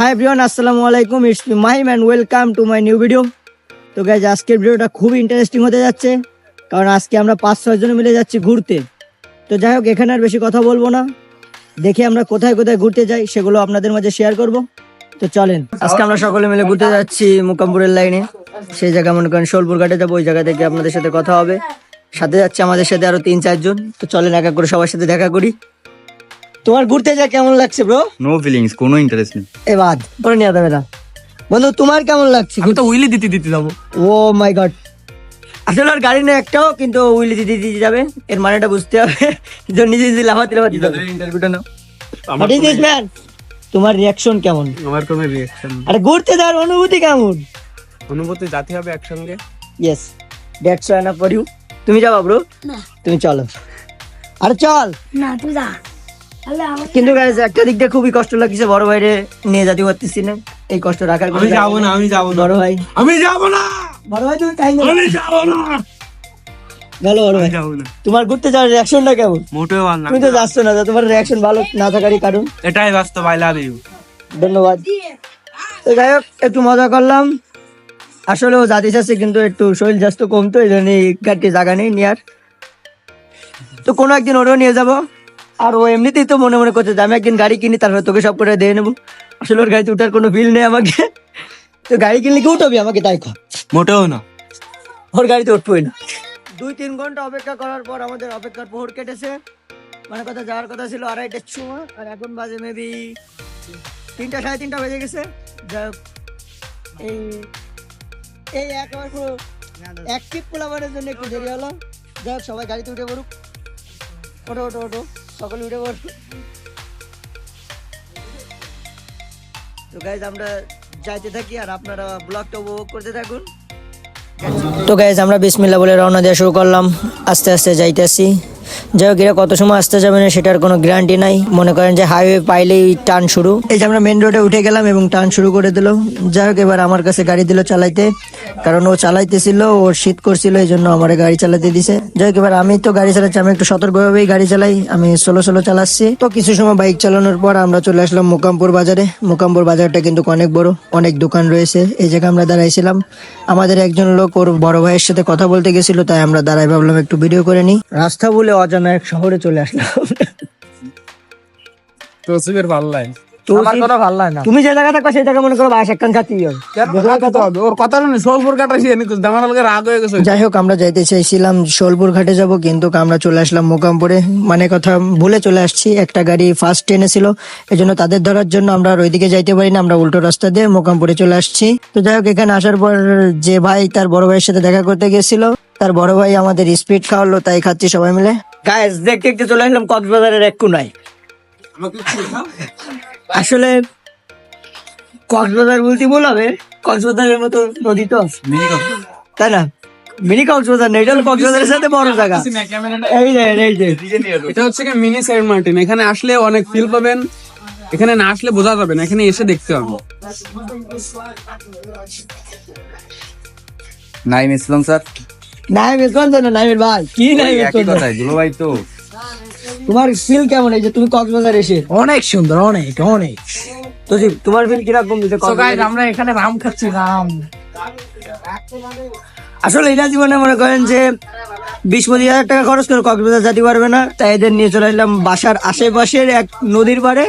High everyone আসসালামু আলাইকুম it's me Mahim and welcome to my new video তো guys আজকের ভিডিওটা খুব ইন্টারেস্টিং হতে যাচ্ছে, কারণ আজকে আমরা পাঁচ ছয় জন মিলে যাচ্ছি ঘুরতে। তো যাই হোক, এখানে আর বেশি কথা বলব না। দেখি আমরা কোথায় কোথায় ঘুরতে যাই, সেগুলো আপনাদের মাঝে শেয়ার করব। তো চলেন, আজকে আমরা সকলে মিলে ঘুরতে যাচ্ছি মুকামপুরের লাইনে সেই জায়গা মনে করেন শোলপুর ঘাটে যাব, ওই জায়গা থেকে আপনাদের সাথে কথা হবে। সাথে যাচ্ছে আমাদের সাথে আরও তিন চারজন তো চলেন এক এক করে সবার সাথে দেখা করি। তোমার ঘুরতে যা কেমন লাগছে ব্রো নো ফিলিংস কোনো ইন্টারেস্ট নেই। এ বাদ পরে নিয়ে যাবে না। বন্ধু তোমার কেমন লাগছে? আমি তো উইলি দিতে দিতে যাব। ও মাই গড আসলে আর গাড়ি নেই একটাও কিন্তু উইলি দিতে দিতে যাবে। এর মানেটা বুঝতে হবে। যে নিজে নিজে লাফাতে লাফাতে যাবে। ইন্টারভিউটা নাও। What is this, man? তোমার রিয়াকশন কেমন? আমার কোনো রিয়েকশন আরে ঘুরতে যাওয়ার অনুভূতি কেমন? অনুভূতি জাতি হবে একসঙ্গে। Yes that's one up for you তুমি যাবা ব্রো তুমি চলো। আরে চল। না তুই যা। আমার কিন্তু একটা দিক দিয়ে খুবই কষ্ট লাগছে বড় ভাইরে নিয়ে যেতে পারতেছি না। এই কষ্ট রাখার আমি যাব না আমি যাব বড় ভাই। আমি যাব না! বড় ভাই তুমি কাহিনী আমি যাব না! ভালো বড় ভাই। না। তোমার ঘুরতে যাওয়ার রিয়াকশনটা কেমন? মোটেও ভালো না তুমি তো যাচ্ছ না তোমার রিয়াকশন ভালো না থাকারই কারণ? এটাই বাস্তব আই লাভ ইউ ধন্যবাদ। তো যাই হোক একটু মজা করলাম। আসলে ও জাতি চাচ্ছে কিন্তু একটু শরীর স্বাস্থ্য কম তো এই জন্য গাড়িটি জায়গা নেই নেওয়ার তো কোনো একদিন ওরও নিয়ে যাব। আর ও এমনিতেই তো মনে মনে করছে যে আমি একদিন গাড়ি কিনি তারপরে তোকে সব করে দিয়ে নেব। আসলে ওর গাড়িতে উঠার কোনো ফিল নেই আমাকে। তো গাড়ি কিনলে কি উঠবি আমাকে? তাই কর। মোটেও না। ওর গাড়িতে উঠবোই না। দুই তিন ঘণ্টা অপেক্ষা করার পর আমাদের অপেক্ষার পোহর কেটেছে। মানে কথা যাওয়ার কথা ছিল আড়াইটার সময় আর এখন বাজে মেবি তিনটা সাড়ে তিনটা বেজে গেছে। যাই হোক, এই এই একেবারে পুরো অ্যাক্টিভ পোলাবারের জন্য একটু দেরি হলো। যাই হোক সবাই গাড়িতে উঠে পড়ুক। ওটো ওটো ওটো সকলে উঠে পড়ুক তো গাইজ আমরা যাইতে থাকি আর আপনারা ব্লগটা উপভোগ করতে থাকুন। তো গাইজ আমরা বিসমিল্লা বলে রওনা দেওয়া শুরু করলাম। আস্তে আস্তে যাইতেছি। যাই হোক এরা কত সময় আসতে যাবে না সেটার কোনো গ্যারান্টি নাই। মনে করেন যে হাইওয়ে পাইলেই টান শুরু। এই যে আমরা মেন রোডে উঠে গেলাম এবং টান শুরু করে দিল। যাই হোক এবার আমার কাছে গাড়ি দিল চালাইতে কারণ ও চালাইতেছিল ওর শীত করছিল এই জন্য আমার গাড়ি চালাতে দিছে। যাই হোক এবার আমি তো গাড়ি চালাচ্ছি আমি একটু সতর্কভাবেই গাড়ি চালাই। আমি সোলো সোলো চালাচ্ছি। তো কিছু সময় বাইক চালানোর পর আমরা চলে আসলাম মোকামপুর বাজারে। মোকামপুর বাজারটা কিন্তু অনেক বড় অনেক দোকান রয়েছে। এই জায়গায় আমরা দাঁড়াইছিলাম। আমাদের একজন লোক ওর বড় ভাইয়ের সাথে কথা বলতে গেছিল তাই আমরা দাঁড়াই ভাবলাম একটু ভিডিও করে নিই। রাস্তা বলে অজানা এক শহরে চলে আসলাম। তো সুবের ভালো তো আমার কোনো ভালো লাগে না। তুমি যে জায়গা থাকবা সেই জায়গা মনে করো বাস একখান খাতেই ওর কথা শুনে সোলপুর কাটাইছি এনে দামার লগে রাগ হয়ে গেছে। যাই হোক আমরা যাইতে চাইছিলাম শোলপুর ঘাটে যাব কিন্তু আমরা চলে আসলাম মোকামপুরে। মানে কথা ভুলে চলে আসছি একটা গাড়ি ফার্স্ট ট্রেনে ছিল। এই জন্য তাদের ধরার জন্য আমরা আর ওইদিকে যাইতে পারি না আমরা উল্টো রাস্তা দিয়ে মোকামপুরে চলে আসছি। তো যাই হোক এখানে আসার পর যে ভাই তার বড় ভাইয়ের সাথে দেখা করতে গেছিল তার বড় ভাই আমাদের স্পিড খাওয়ালো তাই খাচ্ছি সবাই মিলে। গায়েস দেখতে দেখতে চলে আসলাম কক্সবাজারের এক কোনায়। আসলে কক্সবাজার বলতে ভুল হবে কক্সবাজারের মতো নদী তো তাই না? মিনি কক্সবাজার না এটা হলো কক্সবাজারের সাথে বড় জায়গা। এই যে এই যে এটা হচ্ছে কি মিনি সেন্ট মার্টিন এখানে আসলে অনেক ফিল পাবেন এখানে না আসলে বোঝা যাবে না এখানে এসে দেখতে হবে। নাইম ইসলাম স্যার। নাইমের কোন জানো নাইমের ভাই। কি নাইমের কোন কথাই দুলো ভাই তো। তোমার ফিল কেমন এই যে তুমি কক্সবাজার এসে? অনেক সুন্দর অনেক অনেক। তো তোমার ফিল কীরকম দিতে কক্সবাজারে? আমরা এখানে রাম খাচ্ছি রাম আসলে এটা জীবনে মনে করেন যে বিশ পঁচিশ হাজার টাকা খরচ করে কক্সবাজার যেতে পারবে না। তাই এদের নিয়ে চলে আসলাম বাসার আশেপাশের এক নদীর পাড়ে।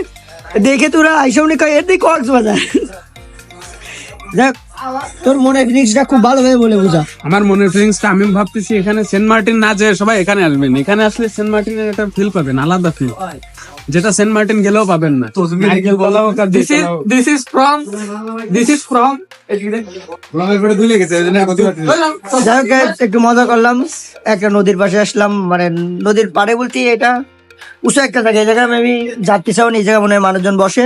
দেখে তোরা আইসামনি কয় এর দিকে কক্সবাজার। দেখ তোর মনের ফিলিংসটা খুব ভালোভাবে বলে বোঝা। আমার মনের ফিলিংসটা আমি ভাবতেছি এখানে সেন্ট মার্টিন না যে সবাই এখানে আসবেন এখানে আসলে সেন্ট মার্টিনের একটা ফিল পাবেন আলাদা ফিল যেটা সেন্ট মার্টিন গেলেও পাবেন না। This is this is from this is from যাই হোক একটু মজা করলাম। একটা নদীর পাশে আসলাম মানে নদীর পাড়ে বলতে এটা উঁচু একটা জায়গা এই জায়গায় আমি যাত্রী চাও এই জায়গায় মনে হয় মানুষজন বসে।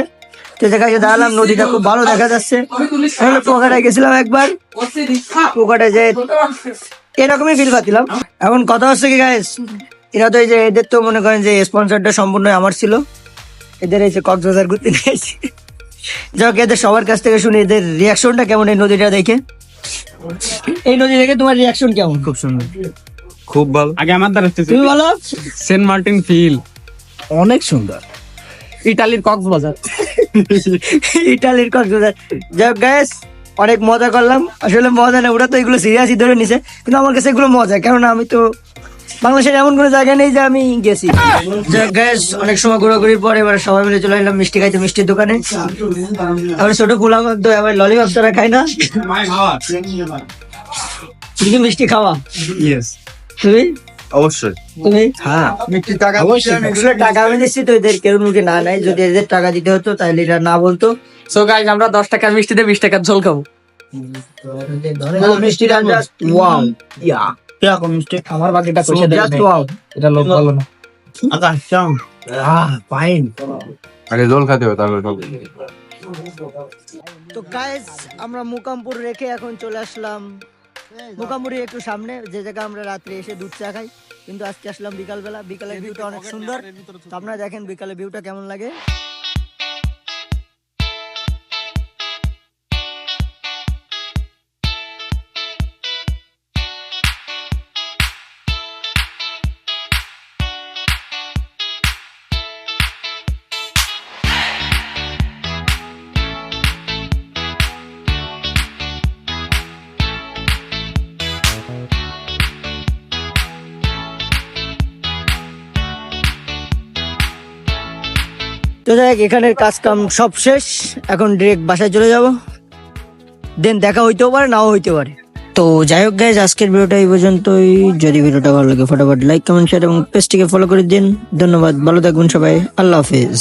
তো জায়গায় দাঁড়ালাম নদীটা খুব ভালো দেখা যাচ্ছে। পোকাটায় গেছিলাম একবার। পোকাটায় যে এরকমই ফিল পাচ্ছিলাম এখন কথা হচ্ছে কি গাইস এরা তো এই যে এদের তো মনে করেন যে স্পন্সরটা সম্পূর্ণ আমার ছিল। এদের এই যে কক্সবাজার ঘুরতে নিয়েছি যাই হোক এদের সবার কাছ থেকে শুনি এদের রিয়াকশনটা কেমন এই নদীটা দেখে? এই নদী দেখে তোমার রিয়াকশন কেমন? খুব সুন্দর। খুব ভালো। আগে আমার দ্বারা তুমি বলো সেন্ট মার্টিন ফিল। অনেক সুন্দর। ইটালির কক্সবাজার। ইটালির কক্সবাজার। যাই হোক গ্যাস অনেক মজা করলাম। আসলে মজা না ওরা তো এগুলো সিরিয়াসই ধরে নিছে কিন্তু আমার কাছে এগুলো মজা কেননা আমি তো বাংলাদেশের এমন কোনো জায়গা নেই যে আমি গেছি। গ্যাস অনেক সময় ঘোরাঘুরির পর এবার সবাই মিলে চলে এলাম মিষ্টি খাইতে মিষ্টির দোকানে। আবার ছোট কুলা তো আবার ললিপপ তারা খাই না। তুমি মিষ্টি খাওয়া? ইয়েস তুমি? অবশ্যই। তুমি? হ্যাঁ। মিষ্টি টাকা আসলে টাকা আমি দিচ্ছি তো এদের কেউ মুখে না নাই যদি এদের টাকা দিতে হতো তাহলে এরা না বলতো। সো গাইজ আমরা দশ টাকার মিষ্টি দিয়ে বিশ টাকার ঝোল খাব। মিষ্টি ওয়াও ইয়া কীরকম মিষ্টি? আমার বাকিটা কষে দেবে ওয়াও এটা লোক ভালো না। আকাশ চাম আহ ফাইন আগে জল খেতে হবে তারপরে তো গাইস আমরা মুকামপুর রেখে এখন চলে আসলাম। মুকামপুরের একটু সামনে যে জায়গা আমরা রাত্রে এসে দুধ চা খাই। কিন্তু আজকে আসলাম বিকালবেলা। বিকালের ভিউটা অনেক সুন্দর। তো আপনারা দেখেন বিকালের ভিউটা কেমন লাগে। তো যাই এখানের কাজ কাম সব শেষ। এখন ডিরেক্ট বাসায় চলে যাব। দেন দেখা হইতেও পারে, নাও হইতে পারে। তো যাই হোক গাইজ আজকের ভিডিওটা এই পর্যন্তই। যদি ভিডিওটা ভালো লাগে, ফটাফট লাইক কমেন্ট শেয়ার এবং পেজটিকে ফলো করে দিন। ধন্যবাদ, ভালো থাকবেন সবাই। আল্লাহ হাফিজ।